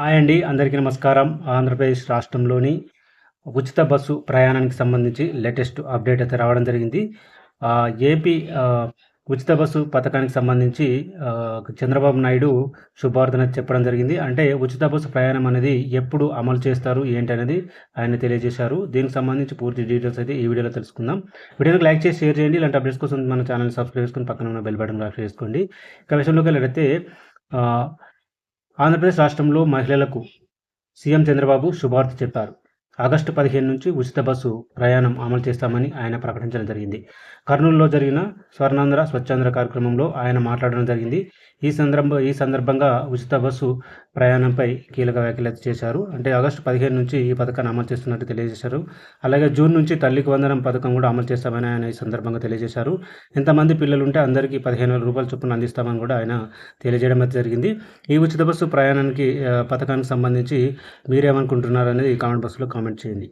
Hi అండి అందరికీ నమస్కారం. ఆంధ్రప్రదేశ్ రాష్ట్రంలోని ఉచిత బస్సు ప్రయాణానికి సంబంధించి లేటెస్ట్ అప్డేట్ అయితే రావడం జరిగింది. ఏపీ ఉచిత బస్సు పథకానికి సంబంధించి చంద్రబాబు నాయుడు శుభార్థన చెప్పడం జరిగింది. అంటే ఉచిత బస్సు ప్రయాణం అనేది ఎప్పుడు అమలు చేస్తారు ఏంటి అనేది ఆయన తెలియజేశారు. దీనికి సంబంధించి పూర్తి డీటెయిల్స్ అయితే ఈ వీడియోలో తెలుసుకుందాం. వీడియోకి లైక్ చేసి షేర్ చేయండి. ఇలాంటి అప్డేట్స్ కోసం మన ఛానల్ సబ్స్క్రైబ్ చేసుకుని పక్కన ఉన్న బెల్ బటన్ క్లిక్ చేసుకోండి. ఇక విషయంలోకి వెళ్ళితే ఆంధ్రప్రదేశ్ రాష్ట్రంలో మహిళలకు సీఎం చంద్రబాబు శుభార్త చెప్పారు. ఆగస్టు పదిహేను నుంచి ఉచిత బస్సు ప్రయాణం అమలు చేస్తామని ఆయన ప్రకటించడం జరిగింది. కర్నూలులో జరిగిన స్వర్ణాంధ్ర స్వచ్ఛాంధ్ర కార్యక్రమంలో ఆయన మాట్లాడడం జరిగింది. ఈ సందర్భ ఈ సందర్భంగా ఉచిత బస్సు ప్రయాణంపై కీలక వ్యాఖ్యలు చేశారు. అంటే ఆగస్టు పదిహేను నుంచి ఈ పథకాన్ని అమలు చేస్తున్నట్టు తెలియజేశారు. అలాగే జూన్ నుంచి తల్లికి వందనం పథకం కూడా అమలు చేస్తామని ఆయన ఈ సందర్భంగా తెలియజేశారు. ఎంతమంది పిల్లలు ఉంటే అందరికీ పదిహేను వేల రూపాయల చొప్పున అందిస్తామని కూడా ఆయన తెలియజేయడం జరిగింది. ఈ ఉచిత బస్సు ప్రయాణానికి పథకానికి సంబంధించి మీరేమనుకుంటున్నారు అనేది కామెంట్ బాక్స్లో కామెంట్ చేయండి